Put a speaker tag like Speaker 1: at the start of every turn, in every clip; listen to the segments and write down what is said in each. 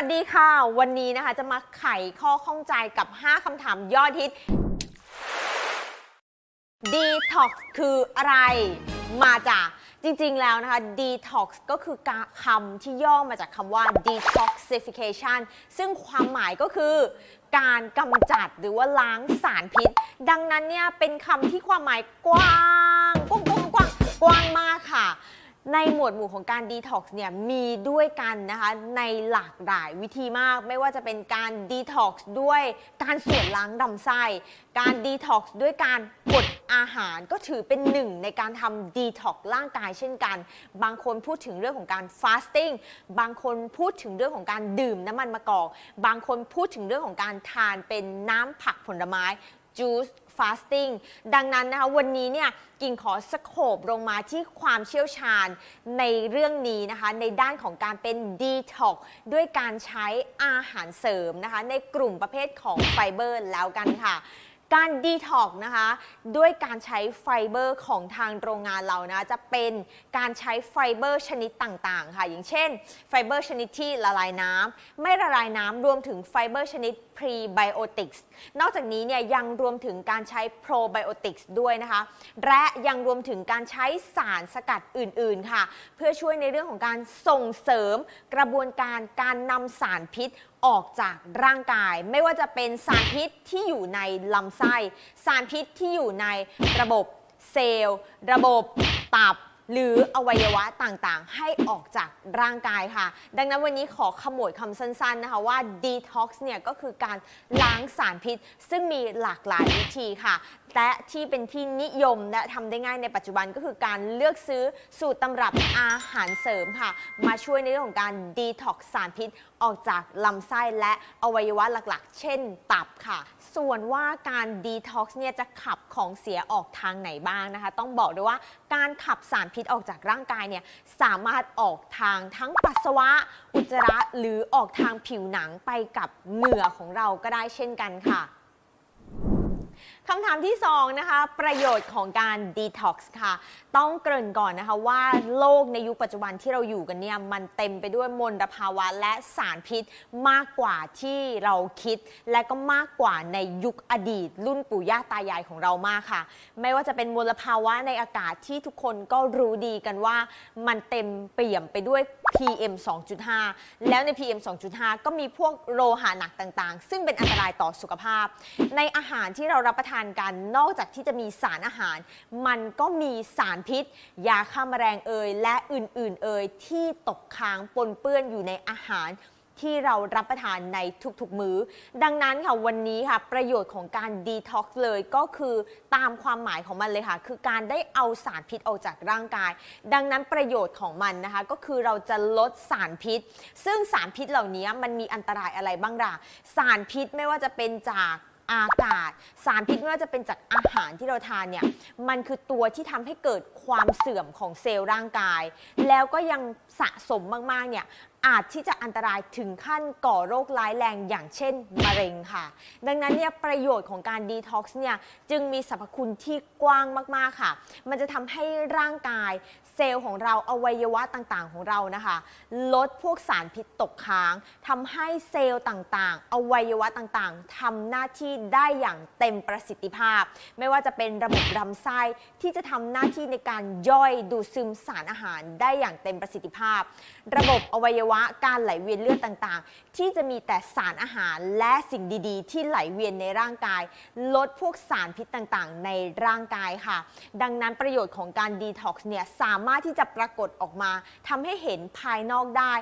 Speaker 1: วัสดีค่ะ วันนี้นะคะจะมาไขข้อข้องใจกับ 5 คำถามยอดฮิต Detox คืออะไร มาจากจริงๆ แล้วนะคะ Detox ก็คือคำที่ย่อมาจากคำว่า detoxification ซึ่งความหมายก็คือการกำจัดหรือว่าล้างสารพิษ ดังนั้นเนี่ยเป็นคำที่ความหมายกว้างกว้างกว้างกว้างมากค่ะ ในหมวดหมู่ของการ Detox เนี่ยมีด้วยกันนะคะในหลากหลายวิธีมาก ไม่ว่าจะเป็นการ Detox ด้วยการส่วนล้างลำไส้ การ Detox ด้วยการกดอาหารก็ถือเป็นหนึ่งในการทำ Detox ร่างกายเช่นกัน บางคนพูดถึงเรื่องของการ Fasting บางคนพูดถึงเรื่องของการดื่มน้ำมันมะกอก บางคนพูดถึงเรื่องของการทานเป็นน้ำผักผลไม้ juice fasting ดังนั้นนะคะวันนี้เนี่ยกิ่งขอสโคบลงมาที่ความเชี่ยวชาญในเรื่องนี้นะคะในด้านของการเป็น detox ด้วยการใช้อาหารเสริมนะคะในกลุ่มประเภทของไฟเบอร์แล้วกันค่ะ การดีท็อกนะคะ ด้วยการใช้ไฟเบอร์ของทางโรงงานเรานะจะเป็นการใช้ไฟเบอร์ชนิดต่างๆ ค่ะ อย่างเช่น ไฟเบอร์ชนิดที่ละลายน้ำไม่ละลายน้ำรวมถึงไฟเบอร์ชนิด prebiotics นอกจากนี้เนี่ยยังรวมถึงการใช้ probiotics ด้วยนะคะ และยังรวมถึงการใช้สารสกัดอื่นๆค่ะ เพื่อช่วยในเรื่องของการส่งเสริมกระบวนการการนำสารพิษออกจากร่างกาย ไม่ว่าจะเป็นสารพิษที่อยู่ในลำไส้ สารพิษที่อยู่ในระบบเซลล์ ระบบตับหรืออวัยวะต่างๆ ให้ออกจากร่างกายค่ะ ดังนั้นวันนี้ขอขมวดคำสั้นๆนะคะว่า detox เนี่ยก็คือการล้างสารพิษ ซึ่งมีหลากหลายวิธีค่ะและที่เป็นที่นิยมและทำได้ง่ายในปัจจุบันก็คือการเลือกซื้อสูตรตำรับอาหารเสริมค่ะ มาช่วยในเรื่องของการ detox สารพิษ ออกจากลำไส้และอวัยวะหลักๆ เช่น ตับค่ะ ส่วนว่าการ detox เนี่ยจะขับของเสียออกทางไหนบ้างนะคะ ต้องบอกด้วยว่าการขับสารพิษออกจากร่างกายเนี่ยสามารถออกทางทั้งปัสสาวะ อุจจาระหรือออกทางผิวหนังไปกับเหงื่อของเราก็ได้เช่นกันค่ะ คำถามที่ 2 นะคะ ประโยชน์ของการ Detox ค่ะ ต้องเกริ่นก่อนนะคะว่าโลกในยุคปัจจุบันที่เราอยู่กันเนี่ย มันเต็มไปด้วยมลภาวะและสารพิษมากกว่าที่เราคิด และก็มากกว่าในยุคอดีต รุ่นปู่ย่าตายายของเรามากค่ะ ไม่ว่าจะเป็นมลภาวะในอากาศที่ทุกคนก็รู้ดีกันว่า มันเต็มเปี่ยมไปด้วย PM 2.5 แล้วใน PM 2.5 ก็มีพวกโลหะหนักต่างๆ ซึ่งเป็นอันตรายต่อสุขภาพ ในอาหารที่เรารับประทานกันนอกจากที่จะมีสารอาหาร มันก็มีสารพิษ ยาฆ่าแมลงเอยและอื่นๆเอยที่ตกค้างปนเปื้อนอยู่ในอาหาร ที่เรารับประทานในทุกๆมื้อ ดังนั้นค่ะวันนี้ค่ะประโยชน์ของการดีท็อกซ์เลยก็คือตามความหมายของมันเลยค่ะ คือการได้เอาสารพิษออกจากร่างกาย ดังนั้นประโยชน์ของมันนะคะ ก็คือเราจะลดสารพิษ ซึ่งสารพิษเหล่านี้มันมีอันตรายอะไรบ้างล่ะสารพิษไม่ว่าจะเป็นจากอากาศ สารพิษไม่ว่าจะเป็นจากอาหารที่เราทานเนี่ยมันคือตัวที่ทำให้เกิดความเสื่อมของเซลล์ร่างกาย แล้วก็ยังสะสมมากๆเนี่ย อาจที่จะอันตรายถึงขั้นก่อโรคร้ายแรงอย่างเช่นมะเร็งค่ะ ดังนั้นเนี่ยประโยชน์ของการดีท็อกซ์เนี่ยจึงมีสรรพคุณที่กว้างมากๆค่ะ มันจะทำให้ร่างกายเซลล์ของเราอวัยวะต่างๆ ของเรานะคะ ลดพวกสารพิษตกค้างทำให้เซลล์ต่างๆ อวัยวะต่างๆทำหน้าที่ได้อย่างเต็มประสิทธิภาพ ไม่ว่าจะเป็นระบบลำไส้ที่จะทำหน้าที่ในการย่อยดูดซึมสารอาหารได้อย่างเต็มประสิทธิภาพ ระบบอวัยวะการไหลเวียนเลือดต่างๆ ที่จะมีแต่สารอาหารและสิ่งดีๆ ที่ไหลเวียนในร่างกาย ลดพวกสารพิษต่างๆ ในร่างกายค่ะ ดังนั้นประโยชน์ของการดีท็อกซ์เนี่ยสามารถที่จะปรากฏออกมาทำให้เห็นภายนอกได้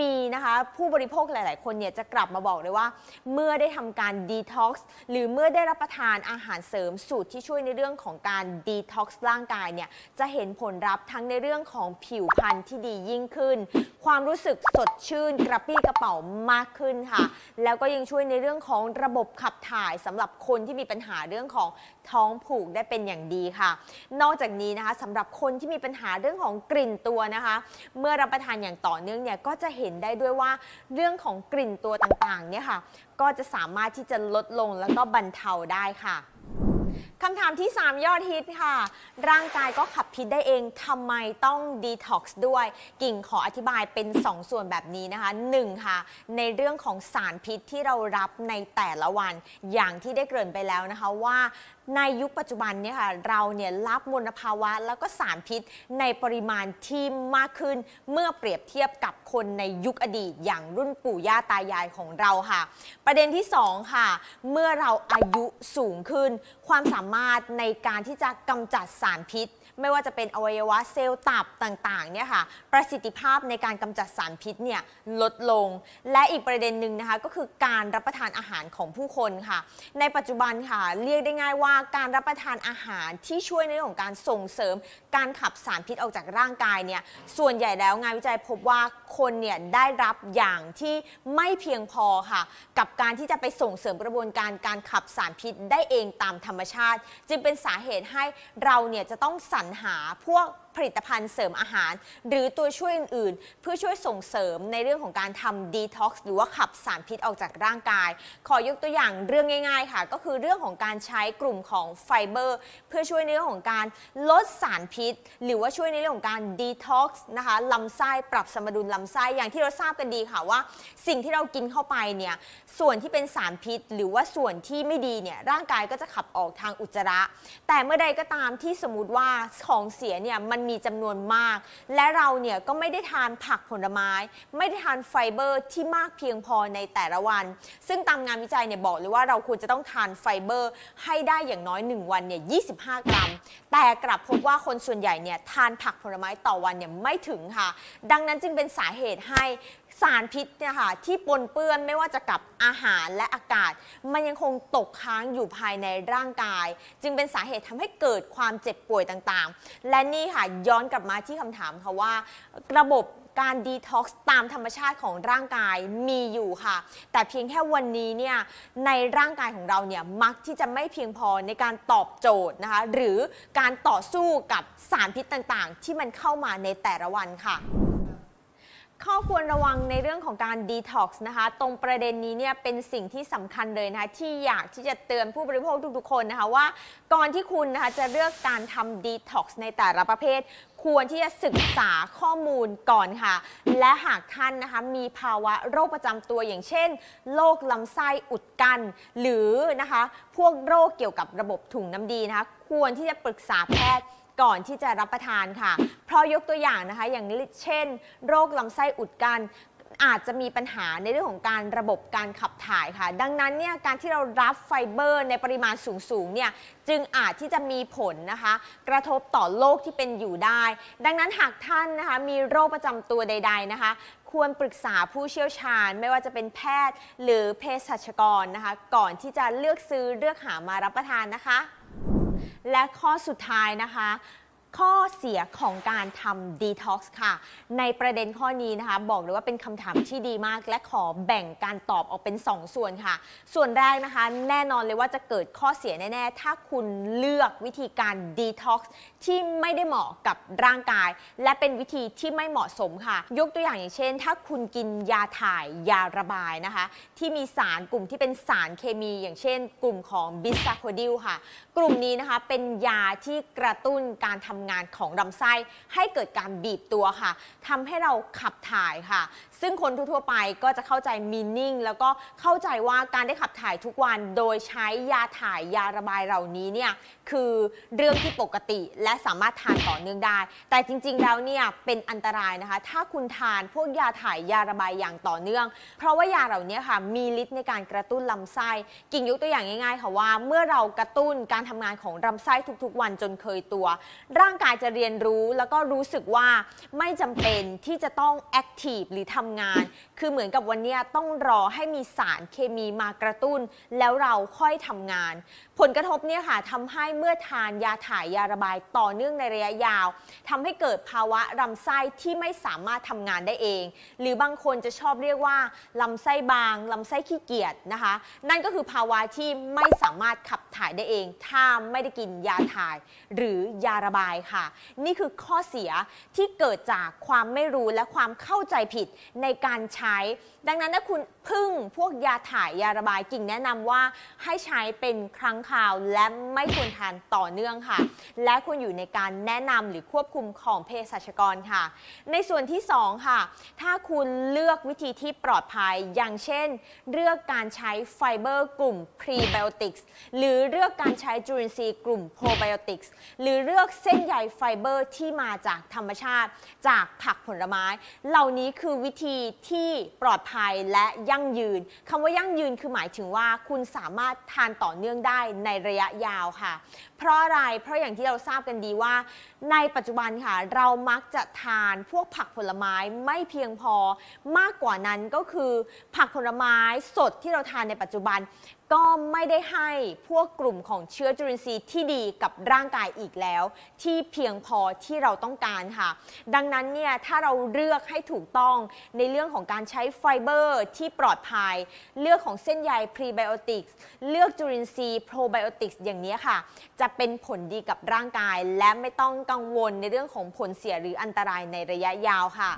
Speaker 1: มีนะคะผู้บริโภคหลาย ๆ คนเนี่ยจะกลับมาบอกเลยว่า เมื่อได้ทำการดีท็อกซ์หรือเมื่อได้รับประทานอาหารเสริมสูตรที่ช่วยในเรื่องของการดีท็อกซ์ร่างกายเนี่ยจะเห็นผลลัพธ์ทั้งในเรื่องของผิวพรรณที่ดียิ่งขึ้น ความรู้สึกสดชื่นกระปรี้กระเป๋ามากขึ้นค่ะ แล้วก็ยังช่วยในเรื่องของระบบขับถ่ายสำหรับคนที่มีปัญหาเรื่องของท้องผูกได้เป็นอย่างดีค่ะ นอกจากนี้นะคะสำหรับคนที่มีปัญหาเรื่องของกลิ่นตัวนะคะ เมื่อรับประทานอย่างต่อเนื่องเนี่ยก็จะเห็นได้ด้วยว่าเรื่องของกลิ่นตัวต่างๆเนี่ยค่ะ ก็จะสามารถที่จะลดลงแล้วก็บรรเทาได้ค่ะ คำถามที่ 3 ยอดฮิตค่ะ ร่างกายก็ขับพิษได้เองทำไมต้องดีท็อกซ์ด้วย กิ่งขออธิบายเป็น 2 ส่วนแบบนี้นะคะ 1 ค่ะ ในเรื่องของสารพิษที่เรารับในแต่ละวัน อย่างที่ได้เกริ่นไปแล้วนะคะว่า ในยุคปัจจุบันเนี่ยค่ะเราเนี่ยรับมลภาวะแล้วก็สารพิษในปริมาณที่มากขึ้น เมื่อเปรียบเทียบกับคนในยุคอดีตอย่างรุ่นปู่ย่าตายายของเราค่ะ ประเด็นที่ 2 ค่ะ เมื่อเราอายุสูงขึ้น ความสามารถในการที่จะกำจัดสารพิษ ไม่ว่าจะเป็นอวัยวะเซลล์ตับต่างๆเนี่ยค่ะประสิทธิภาพในการกำจัดสารพิษเนี่ยลดลง และอีกประเด็นหนึ่งนะคะก็คือการรับประทานอาหารของผู้คนค่ะ ในปัจจุบันค่ะเรียกได้ง่ายว่าการรับประทานอาหารที่ช่วยในเรื่องของการส่งเสริม การขับสารพิษออกจากร่างกายเนี่ยส่วนใหญ่แล้วงานวิจัยพบว่าคนเนี่ยได้รับอย่างที่ไม่เพียงพอค่ะ กับการที่จะไปส่งเสริมกระบวนการการขับสารพิษได้เองตามธรรมชาติ จึงเป็นสาเหตุให้เราเนี่ยจะต้องสรรหาพวก ผลิตภัณฑ์เสริมอาหาร หรือตัวช่วยอื่นๆ เพื่อช่วยส่งเสริมในเรื่องของการทำดีท็อกซ์หรือว่าขับสารพิษออกจากร่างกาย ขอยกตัวอย่างเรื่องง่าย ๆ ค่ะ ก็คือเรื่องของการใช้กลุ่มของไฟเบอร์ เพื่อช่วยในเรื่องของการลดสารพิษ หรือว่าช่วยในเรื่องของการดีท็อกซ์นะคะลำไส้ปรับสมดุลลำไส้อย่างที่เราทราบกันดีค่ะว่า สิ่งที่เรากินเข้าไปเนี่ยส่วนที่เป็นสารพิษ หรือว่าส่วนที่ไม่ดีเนี่ยร่างกายก็จะขับออกทางอุจจาระ แต่เมื่อใดก็ตามที่สมมติว่าของเสียเนี่ยมันมีจำนวนมาก และเราเนี่ยก็ไม่ได้ทานผักผลไม้ ไม่ได้ทานไฟเบอร์ที่มากเพียงพอในแต่ละวัน ซึ่งตามงานวิจัยเนี่ยบอกเลยว่าเราควรจะต้องทานไฟเบอร์ ให้ได้อย่างน้อย 1 วันเนี่ย 25 กรัม แต่กลับพบว่าคนส่วนใหญ่เนี่ยทานผักผลไม้ต่อวันเนี่ยไม่ถึงค่ะ ดังนั้นจึงเป็นสาเหตุให้ สารพิษเนี่ยค่ะที่ปนเปื้อนไม่ว่าจะกับอาหารและอากาศ มันยังคงตกค้างอยู่ภายในร่างกาย จึงเป็นสาเหตุทำให้เกิดความเจ็บป่วยต่างๆ และนี่ค่ะย้อนกลับมาที่คำถามค่ะว่า ระบบการดีท็อกซ์ตามธรรมชาติของร่างกายมีอยู่ค่ะ แต่เพียงแค่วันนี้เนี่ยในร่างกายของเราเนี่ยมักที่จะไม่เพียงพอในการตอบโจทย์นะคะ หรือการต่อสู้กับสารพิษต่างๆ ที่มันเข้ามาในแต่ละวันค่ะ ข้อควรระวังในเรื่องของการดีท็อกซ์นะคะ ตรงประเด็นนี้เนี่ยเป็นสิ่งที่สำคัญเลยนะคะที่อยากที่จะเตือนผู้บริโภคทุกๆ คนนะคะว่า ก่อนที่คุณนะคะจะเลือกการทำดีท็อกซ์ในแต่ละประเภท ควรที่จะศึกษาข้อมูลก่อนค่ะ และหากท่านนะคะมีภาวะโรคประจำตัวอย่างเช่นโรคลำไส้อุดกั้นหรือนะคะพวกโรคเกี่ยวกับระบบถุงน้ำดีนะคะควรที่จะปรึกษาแพทย์ ก่อนที่จะรับประทานค่ะ เพราะยกตัวอย่างนะคะ อย่างเช่น โรคลำไส้อุดกันอาจจะมีปัญหาในเรื่องของการระบบการขับถ่ายค่ะ ดังนั้นเนี่ยการที่เรารับไฟเบอร์ในปริมาณสูงๆเนี่ยจึงอาจที่จะมีผลนะคะ กระทบต่อโรคที่เป็นอยู่ได้ ดังนั้นหากท่านนะคะมีโรคประจำตัวใด ๆนะคะ ควรปรึกษาผู้เชี่ยวชาญ ไม่ว่าจะเป็นแพทย์หรือเภสัชกรนะคะ ก่อนที่จะเลือกซื้อเลือกหามารับประทานนะคะ และข้อสุดท้ายนะคะ ข้อเสียของการทำดีท็อกซ์ค่ะ ในประเด็นข้อนี้นะคะ บอกเลยว่าเป็นคำถามที่ดีมาก และขอแบ่งการตอบออกเป็น2ส่วนค่ะ ส่วนแรกนะคะ แน่นอนเลยว่าจะเกิดข้อเสียแน่ ๆ ถ้าคุณเลือกวิธีการดีท็อกซ์ที่ไม่ได้เหมาะกับร่างกาย และเป็นวิธีที่ไม่เหมาะสมค่ะ ยกตัวอย่างอย่างเช่น ถ้าคุณกินยาถ่ายยาระบายนะคะ ที่มีสารกลุ่มที่เป็นสารเคมี อย่างเช่น กลุ่มของบิสซาโคดิลค่ะ กลุ่มนี้นะคะเป็นยาที่กระตุ้นการทำงานของลำไส้ให้เกิดการบีบตัวค่ะทำให้เราขับถ่ายค่ะ ซึ่งคนทั่วๆไปก็จะเข้าใจมีนิ่งแล้วก็เข้าใจว่าการได้ขับถ่ายทุกวันโดยใช้ยาถ่ายยาระบายเหล่านี้เนี่ยคือเรื่องที่ปกติและสามารถทานต่อเนื่องได้ แต่จริงๆแล้วเนี่ยเป็นอันตรายนะคะ ถ้าคุณทานพวกยาถ่ายยาระบายอย่างต่อเนื่อง เพราะว่ายาเหล่านี้ค่ะมีฤทธิ์ในการกระตุ้นลำไส้กิ่งยกตัวอย่างง่ายๆค่ะว่า เมื่อเรากระตุ้นการทำงานของลำไส้ทุกๆ วันจนเคยตัว ร่างกายจะเรียนรู้แล้วก็รู้สึกว่าไม่จำเป็นที่จะต้องแอคทีฟหรือทำงาน คือเหมือนกับวันเนี้ยต้องรอให้มีสารเคมีมากระตุ้น แล้วเราค่อยทำงานผลกระทบเนี่ยค่ะทำให้เมื่อทานยาถ่ายยาระบายต่อเนื่องในระยะยาวทำให้เกิดภาวะลำไส้ที่ไม่สามารถทำงานได้เอง หรือบางคนจะชอบเรียกว่าลำไส้บางลำไส้ขี้เกียจนะคะ นั่นก็คือภาวะที่ไม่สามารถขับถ่ายได้เอง ถ้าไม่ได้กินยาถ่าย หรือยาระบายค่ะ นี่คือข้อเสียที่เกิดจากความไม่รู้และความเข้าใจผิดในการใช้ ดังนั้นถ้าคุณพึ่งพวกยาถ่ายยาระบายกิ่งแนะนำว่าให้ใช้เป็นครั้งคราว และไม่ควรทานต่อเนื่องค่ะ และควรอยู่ในการแนะนำหรือควบคุมของเภสัชกรค่ะ ในส่วนที่ 2 ค่ะ ถ้าคุณเลือกวิธีที่ปลอดภัย อย่างเช่น เลือกการใช้ไฟเบอร์กลุ่มพรีไบโอติกส์หรือเลือกการใช้จุลินทรีย์กลุ่มโปรไบโอติกส์หรือเลือกเส้นใยไฟเบอร์ที่มาจากธรรมชาติ จากผักผลไม้ เหล่านี้คือวิธีที่ปลอดภัยและยั่งยืนคำว่ายั่งยืนคือหมายถึงว่าคุณสามารถทานต่อเนื่องได้ในระยะยาวค่ะ เพราะอะไร เพราะอย่างที่เราทราบกันดีว่า ในปัจจุบันค่ะ เรามักจะทานพวกผักผลไม้ไม่เพียงพอ มากกว่านั้นก็คือ ผักผลไม้สดที่เราทานในปัจจุบัน ก็ไม่ได้ให้พวกกลุ่มของเชื้อจุลินทรีย์ที่ดีกับร่างกายอีกแล้ว ที่เพียงพอที่เราต้องการค่ะ ดังนั้นเนี่ยถ้าเราเลือกให้ถูกต้องในเรื่องของการใช้ไฟเบอร์ที่ปลอดภัย เลือกของเส้นใยพรีไบโอติกส์เลือกจุลินทรีย์โปรไบโอติกส์อย่างนี้ค่ะ จะเป็นผลดีกับร่างกาย และไม่ต้องกังวลในเรื่องของผลเสียหรืออันตรายในระยะยาวค่ะ